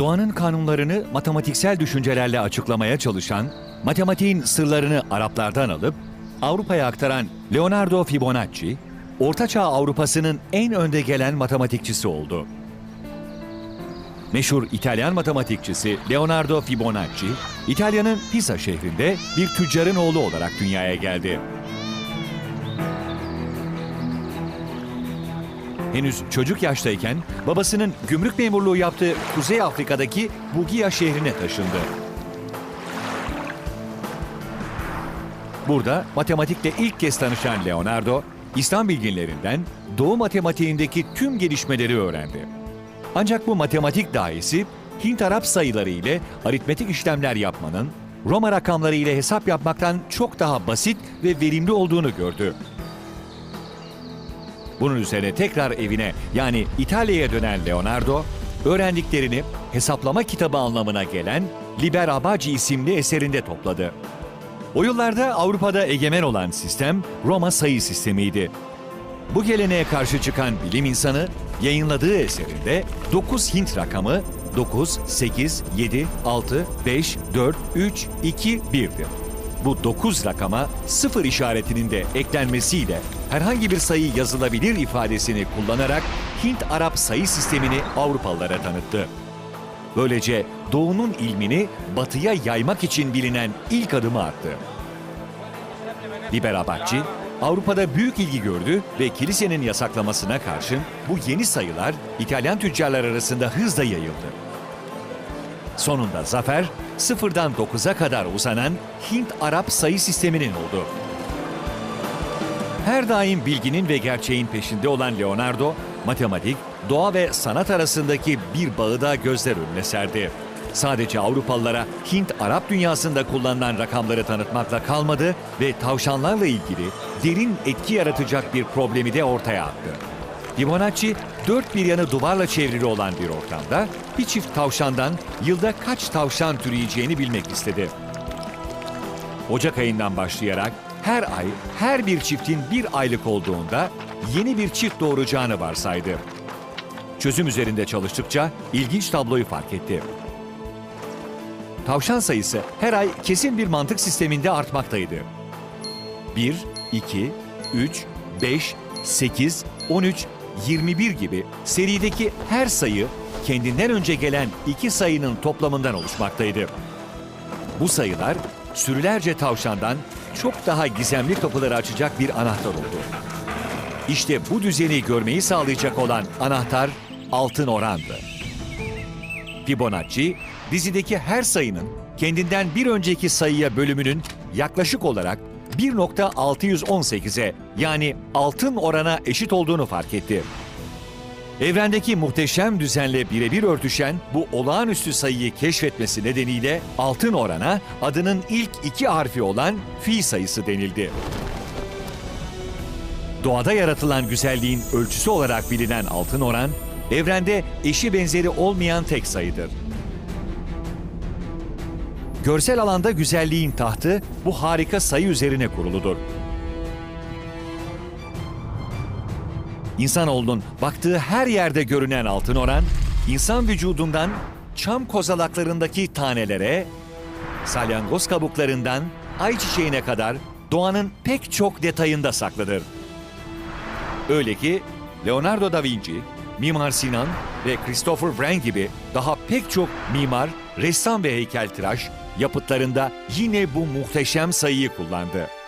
doğanın kanunlarını matematiksel düşüncelerle açıklamaya çalışan, matematiğin sırlarını Araplardan alıp Avrupa'ya aktaran Leonardo Fibonacci, Ortaçağ Avrupa'sının en önde gelen matematikçisi oldu. Meşhur İtalyan matematikçisi Leonardo Fibonacci, İtalya'nın Pisa şehrinde bir tüccarın oğlu olarak dünyaya geldi. Henüz çocuk yaştayken babasının gümrük memurluğu yaptığı Kuzey Afrika'daki Bugia şehrine taşındı. Burada matematikle ilk kez tanışan Leonardo, İslam bilginlerinden Doğu matematiğindeki tüm gelişmeleri öğrendi. Ancak bu matematik dahisi Hint-Arap sayıları ile aritmetik işlemler yapmanın, Roma rakamları ile hesap yapmaktan çok daha basit ve verimli olduğunu gördü. Bunun üzerine tekrar evine yani İtalya'ya dönen Leonardo, öğrendiklerini hesaplama kitabı anlamına gelen Liber Abaci isimli eserinde topladı. O yıllarda Avrupa'da egemen olan sistem Roma sayı sistemiydi. Bu geleneğe karşı çıkan bilim insanı yayınladığı eserinde 9 Hint rakamı 9, 8, 7, 6, 5, 4, 3, 2, 1'dir. Bu 9 rakama sıfır işaretinin de eklenmesiyle herhangi bir sayı yazılabilir ifadesini kullanarak Hint-Arap sayı sistemini Avrupalılara tanıttı. Böylece Doğu'nun ilmini batıya yaymak için bilinen ilk adımı attı. Liber Abaci, Avrupa'da büyük ilgi gördü ve kilisenin yasaklamasına karşın bu yeni sayılar İtalyan tüccarlar arasında hızla yayıldı. Sonunda zafer sıfırdan 9'a kadar uzanan Hint-Arap sayı sisteminin oldu. Her daim bilginin ve gerçeğin peşinde olan Leonardo, matematik, doğa ve sanat arasındaki bir bağı da gözler önüne serdi. Sadece Avrupalılara Hint-Arap dünyasında kullanılan rakamları tanıtmakla kalmadı ve tavşanlarla ilgili derin etki yaratacak bir problemi de ortaya attı. Fibonacci, dört bir yanı duvarla çevrili olan bir ortamda bir çift tavşandan yılda kaç tavşan türeyeceğini bilmek istedi. Ocak ayından başlayarak her ay her bir çiftin bir aylık olduğunda yeni bir çift doğuracağını varsaydı. Çözüm üzerinde çalıştıkça ilginç tabloyu fark etti. Tavşan sayısı her ay kesin bir mantık sisteminde artmaktaydı. 1, 2, 3, 5, 8, 13, 21 gibi serideki her sayı kendinden önce gelen iki sayının toplamından oluşmaktaydı. Bu sayılar sürülerce tavşandan çok daha gizemli kapıları açacak bir anahtar oldu. İşte bu düzeni görmeyi sağlayacak olan anahtar altın orandı. Fibonacci, dizideki her sayının kendinden bir önceki sayıya bölümünün yaklaşık olarak 1.618'e yani altın orana eşit olduğunu fark etti. Evrendeki muhteşem düzenle birebir örtüşen bu olağanüstü sayıyı keşfetmesi nedeniyle altın orana adının ilk iki harfi olan fi sayısı denildi. Doğada yaratılan güzelliğin ölçüsü olarak bilinen altın oran, evrende eşi benzeri olmayan tek sayıdır. Görsel alanda güzelliğin tahtı bu harika sayı üzerine kuruludur. İnsanoğlunun baktığı her yerde görünen altın oran, insan vücudundan çam kozalaklarındaki tanelere, salyangoz kabuklarından ayçiçeğine kadar doğanın pek çok detayında saklıdır. Öyle ki Leonardo da Vinci, Mimar Sinan ve Christopher Wren gibi daha pek çok mimar, ressam ve heykeltıraş yapıtlarında yine bu muhteşem sayıyı kullandı.